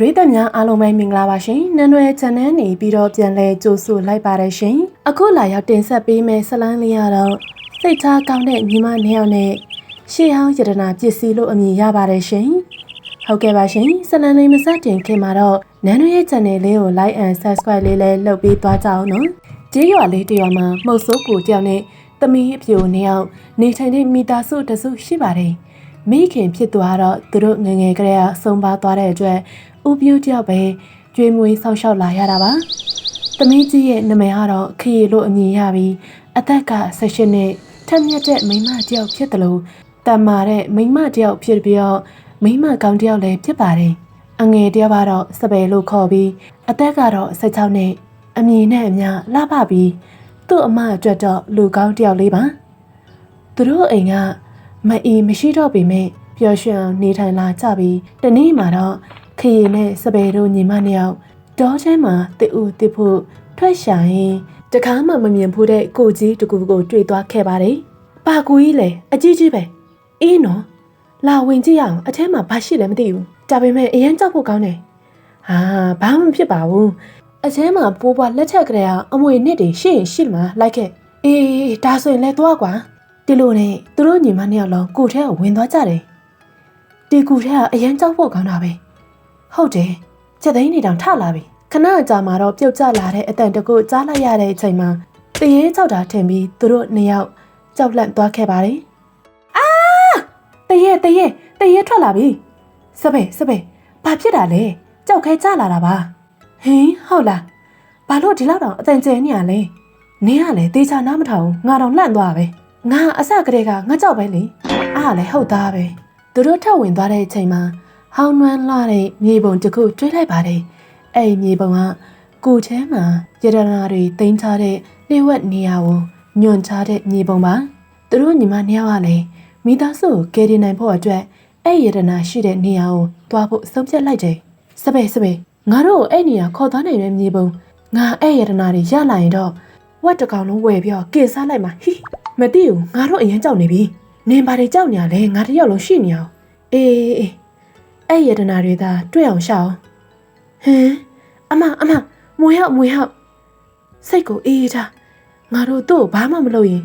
ပရိသတ်များအားလုံးပဲမင်္ဂလာပါရှင်။နန်းရွယ် channel နေပြီးတော့ပြန်လဲကြိုဆိုလိုက်ပါတယ်ရှင်။အခုလာရောက်တင်ဆက်ပေးမယ့်ဇလန်းလေးကတော့စိတ်ထားကောင်းတဲ့ညီမနှစ်ယောက်နဲ့ရှေးဟောင်းယတနာပစ္စည်းလို့အမည်ရပါတယ်ရှင်။ဟုတ်ကဲ့ပါရှင်။ဇလန်းလေးမစတင်ခင်မှာတော့နန်းရွယ် channel လေးကို like and subscribe လေးလည်းလုပ်ပေးသွားကြအောင်နော်။ကြေးရွာလေးတစ်ရွာမှာမှုတ်ဆိုးကိုတယောက်နဲ့သမီးအပြိုနှစ်ယောက်နေထိုင်တဲ့မိသားစုတစုရှိပါတယ်။မိခင်ဖြစ်သွားတော့သူတို့ငယ်ငယ်ကလေးကဆုံးပါသွားတဲ့အတွက် ဥပြူတယောက်ပဲကျွေးမွေးဆောက်ရှောက်လာရတာပါ။သမီးကြီးရဲ့နာမည်ကတော့ခရီလို့အမည်ရပြီးအသက်က16နှစ်ထက်မြက်တဲ့မိန်းမတယောက်ဖြစ်တယ်လို့တန်မာတဲ့မိန်းမတယောက်ဖြစ်ပြီးတော့မိန်းမကောင်းတယောက်လည်းဖြစ်ပါတယ်။အငယ်တယောက်ကတော့စပယ်လို့ခေါ်ပြီးအသက်ကတော့16နှစ်အမည်နဲ့အမျှလှပပြီးသူ့အမအတွက်တော့လူကောင်းတယောက်လေးပါ။သူတို့အိမ်ကမအီမရှိတော့ပေမဲ့ပျော်ရွှင်အောင်နေထိုင်လာကြပြီးတနေ့မှာတော့ ခရီနဲ့စပယ်တို့ညီမနှစ်ယောက်တောထဲမှာတစ်ဦးတစ်ဖို့ထွက်ရှာရင်တကားမှမမြင်ဘူးတဲ့ကိုကြီးတကူကိုတွေ့သွားခဲ့ပါတယ်။ပါကူကြီးလေအကြီးကြီးပဲ။အေးနော်လာဝင်ကြည့်ရအောင်အထဲမှာဘာရှိလဲမသိဘူး။ဒါပေမဲ့အရင်ကြောက်ဖို့ကောင်းတယ်။ဟာဘာမှမဖြစ်ပါဘူး။အထဲမှာပိုးပွားလက်ထက်ကလေးကအမွေနစ်တွေရှိရင်ရှိမှာလိုက်ခဲ့။အေးဒါဆိုရင်လဲသွားကွာ။ဒီလိုနဲ့သူတို့ညီမနှစ်ယောက်လုံးကိုထဲကိုဝင်သွားကြတယ်ဒီကူထဲကအရန်ကြောက်ဖို့ကောင်းတာပဲ ဟုတ်တယ်ချက်သိန်းနေတောင်ထလာပြီခဏကြာမှာတော့ပြုတ်ကျလာတဲ့အတန်တကူကြားလိုက်ရတဲ့အချိန်မှာတရေကြောက်တာထင်ပြီးသူတို့နှစ်ယောက်ကြောက်လန့်သွားခဲ့ပါတယ်အာတရေတရေတရေထွက်လာပြီစပယ်စပယ်ဘာဖြစ်တာလဲကြောက်ခဲကျလာတာပါဟင်းဟုတ်လားဘာလို့ဒီလောက်တောင်အတန်ကျဲနေရလဲနင်းကလည်းတေချာနားမထောင်ငါတော့လှန့်သွားပဲငါအစကတည်းကငါကြောက်ပဲလေအားလည်းဟုတ်သားပဲသူတို့ထပ်ဝင်သွားတဲ့အချိန်မှာ ဟောင်းနွမ်းလာတဲ့မြေပုံတစ်ခုတွေးလိုက်ပါတယ်အဲ့ဒီမြေပုံကကိုချဲမှာရတနာတွေတင်ထားတဲ့လျှို့ဝှက်နေရာကိုညွန်ချတဲ့မြေပုံပါသူတို့ညီမနှစ်ယောက်ကလည်းမိသားစုကိုကယ်တင်နိုင်ဖို့အတွက်အဲ့ရတနာရှိတဲ့နေရာကိုတွားဖို့ဆုံးဖြတ်လိုက်တယ်စပယ်စပယ်ငါတို့ကိုအဲ့နေရာခေါ်သွားနိုင်တဲ့မြေပုံငါအဲ့ရတနာတွေရလာရင်တော့ဝက်တစ်ကောင်လုံးဝယ်ပြီးတော့ကင်စားလိုက်မှာဟိမသိဘူးငါတို့အရင်ကြောက်နေပြီနင်ဘာတွေကြောက်နေရလဲငါတယောက်လုံးရှိနေအောင်အေးအေး အေးအဲ့ရတနာတွေသာတွေ့အောင်ရှောင်းဟမ်အမအမမွေဟောက်မွေဟောက်စိတ်ကိုအေးအေးထားငါတို့သူ့ကိုဘာမှမလုပ်ရင်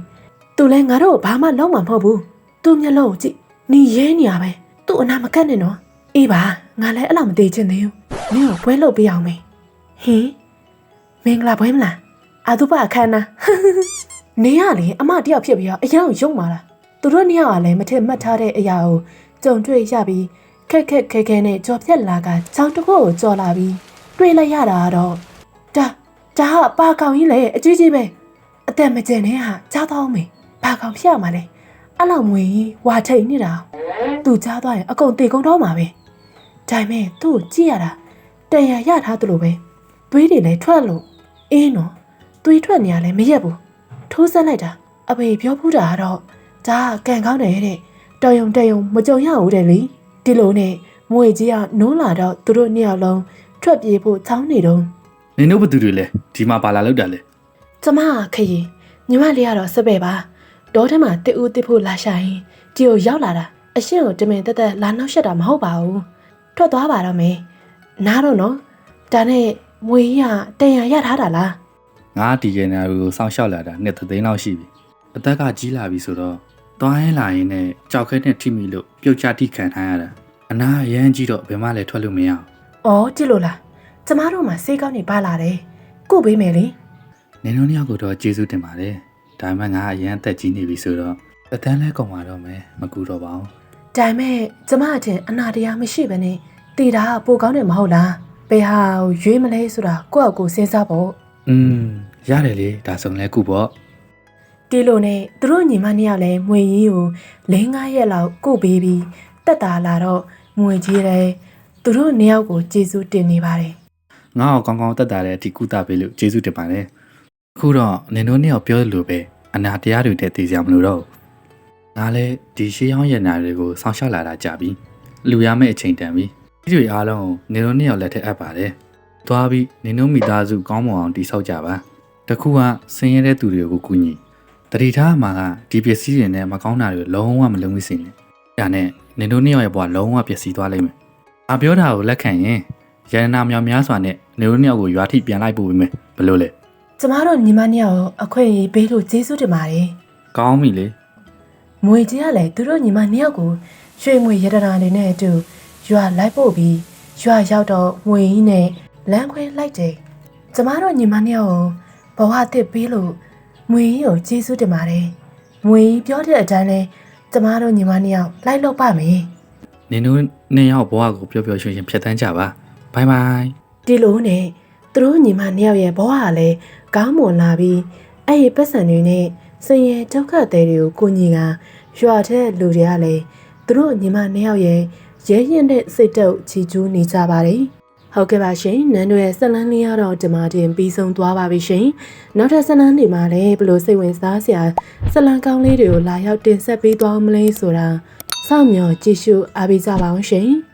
သူလည်းငါတို့ကိုဘာမှလုပ်မှာမဟုတ်ဘူးသူ့မျက်လုံးကိုကြည့်နေရဲနေရပဲသူ့အနာမကတ်နဲ့နော်အေးပါငါလည်းအဲ့လောက်မသေးချင်သေးဘူးမင်းကိုပွဲလုပ်ပေးအောင်မေဟင်မင်္ဂလာပွဲမလားအာသူပအခမ်းအနားနင်းရလေအမတယောက်ဖြစ်ပြီးတော့အရန်ကိုယုံမာလားသူတို့နှစ်ယောက်ကလည်းမထင်မှတ်ထားတဲ့အရာကိုကြုံတွေ့ရပြီး ခက်ခက်ခဲခဲနဲ့ကြော်ပြက်လာကချောင်းတစ်ခုကိုကြော်လာပြီးတွေ့လိုက်ရတာကတော့ဒါဒါကပါကောင်ကြီးလေအကြီးကြီးပဲအသက်မကျင်တဲ့ဟာကြားတော့မေဘာကောင်ဖြစ်ရမှာလဲအဲ့လောက်မွေကြီးဝါထိတ်နေတာသူကြားသွားရင်အကုန်တေကုန်တော့မှာပဲဒါပေမဲ့သူ့ကိုကြည့်ရတာတန်ရရထားသလိုပဲသွေးတွေလည်းထွက်လို့အင်းနော်သွေးထွက်နေရလဲမရက်ဘူးထိုးဆက်လိုက်တာအဖေပြောဖူးတာကတော့ဒါကကန်ကောင်းတယ်တဲ့တော်ယုံတက်ယုံမကြုံရဘူးတဲ့လေ ဒီလိုနဲ့မွေကြီးကနိုးလာတော့သူတို့နှစ်ယောက်လုံးထွက်ပြေးဖို့ချောင်းနေတော့နင်တို့ဘသူတွေလဲဒီမှာပါလာလောက်တာလဲကျမကခရီညီမလေးကတော့စပယ်ပါဒေါထဲမှာတစ်ဦးတစ်ဖို့လာရှာရင်ဒီကိုရောက်လာတာအရှင်းကိုတမင်တက်တက်လာနောက်ရှက်တာမဟုတ်ပါဘူးထွက်သွားပါတော့မယ်နားတော့နော်ဒါနဲ့မွေကြီးကတန်ရရထားတာလားငါဒီကနာကိုစောင့်ရှောက်လာတာနှစ်သိန်းလောက်ရှိပြီအသက်ကကြီးလာပြီဆိုတော့ သွားရင်လာရင်နဲ့ကြောက်ခဲနဲ့ထိမိလို့ပြုတ်ချတိခံထားရတာအနာအရန်ကြီးတော့ဘယ်မှလည်းထွက်လို့မရအောင်ဩကြည့်လို့လားကျမတို့မှစေးကောင်းနေပါလာတယ်ကို့ပေးမယ်လေနင်တို့နှစ်ယောက်ကိုတော့ကျေးဇူးတင်ပါတယ်ဒါပေမဲ့ငါအရန်အသက်ကြီးနေပြီဆိုတော့အတန်းလဲကုန်သွားတော့မယ်မကူတော့ပါဘူးဒါပေမဲ့ကျမအထင်အနာတရားမရှိဘဲနဲ့တည်တာကပိုကောင်းတယ်မဟုတ်လားဘယ်ဟာကိုရွေးမလဲဆိုတာကိုယ့်အကိုစဉ်းစားဖို့อืมရတယ်လေဒါဆိုလဲကုပေါ့ ဒီလိုနဲ့သူတို့ညီမနှစ်ယောက်လည်းမွေကြီးကို၄၅ရက်လောက်ကို့ပေးပြီးတက်တာလာတော့မွေကြီးလည်းသူတို့နှစ်ယောက်ကိုကျေးဇူးတင်နေပါတယ်ငါ့ကိုကောင်းကောင်းတက်တာတဲ့အထိကုသပေးလို့ကျေးဇူးတင်ပါတယ်အခုတော့နင်တို့နှစ်ယောက်ပြောသလိုပဲအနာတရားတွေနဲ့တည်ကြမလို့တော့ငါလည်းဒီရှေးဟောင်းရနာတွေကိုစောင့်ရှောက်လာတာကြပြီလူရမယ့်အချိန်တန်ပြီဒီတွေအားလုံးကိုနင်တို့နှစ်ယောက်လက်ထက်အပ်ပါတယ်သွားပြီးနင်တို့မိသားစုကောင်းမွန်အောင်တည်ဆောက်ကြပါတခုကဆင်းရဲတဲ့သူတွေကိုကူညီ တတိထားမှာကဒီပစ္စည်းတွေနဲ့မကောင်းတာတွေလုံးဝမလုံးဝစင်နဲ့ဒါနဲ့နင်တို့နှစ်ယောက်ရဲ့ဘဝလုံးဝပျက်စီးသွားလိမ့်မယ်အပြောတာကိုလက်ခံရင်ရတနာမြောင်များစွာနဲ့နေတို့နှစ်ယောက်ကိုရွာထိပြန်လိုက်ပို့ပေးမယ်ဘယ်လိုလဲကျမတို့ညီမနှစ်ယောက်ကိုအခွင့်အရေးပေးလို့ကျေးဇူးတင်ပါတယ်ကောင်းပြီလေ။မွေကြီးကလည်းသူတို့ညီမနှစ်ယောက်ကိုရွှေငွေရတနာတွေနဲ့အတူရွာလိုက်ပို့ပြီးရွာရောက်တော့ငွေကြီးနဲ့လမ်းခွဲလိုက်တယ်။ကျမတို့ညီမနှစ်ယောက်ကိုဘဝတစ်ပေးလို့ မွေကြီးကိုကျေးဇူးတင်ပါတယ်။မွေကြီးပြောတဲ့အတိုင်းလဲကျမတို့ညီမနှစ်ယောက်လိုက်လို့ပါမယ်။နေတို့နှစ်ယောက်ဘဝကိုပျော်ပျော်ရွှင်ရွှင်ဖြတ်သန်းကြပါဘိုင်ဘိုင်ဒီလိုနဲ့သူတို့ညီမနှစ်ယောက်ရဲ့ဘဝကလည်းကောင်းမွန်လာပြီးအဲ့ဒီပတ်စံတွေနဲ့စင်ရဲဒုက္ခတွေတွေကိုကိုညီကရွာတဲ့လူတွေကလည်းသူတို့ညီမနှစ်ယောက်ရဲ့ရဲရင်တဲ့စိတ်တုပ်ချီကျူးနေကြပါတယ်။ ဟုတ်ကဲ့ပါရှင်နန်းတို့ရဲ့ဇက်လန်းလေးကတော့ဒီမှာတင်ပြီးဆုံးသွားပါပြီရှင်။နောက်ထပ်ဇက်လန်းတွေမှာလည်းဘယ်လိုစိတ်ဝင်စားစရာဇက်လန်းကောင်းလေးတွေကိုလာရောက်တင်ဆက်ပေးသွားမလဲဆိုတာစောင့်မျှော်ကြည့်ရှုအားပေးကြပါအောင်ရှင်။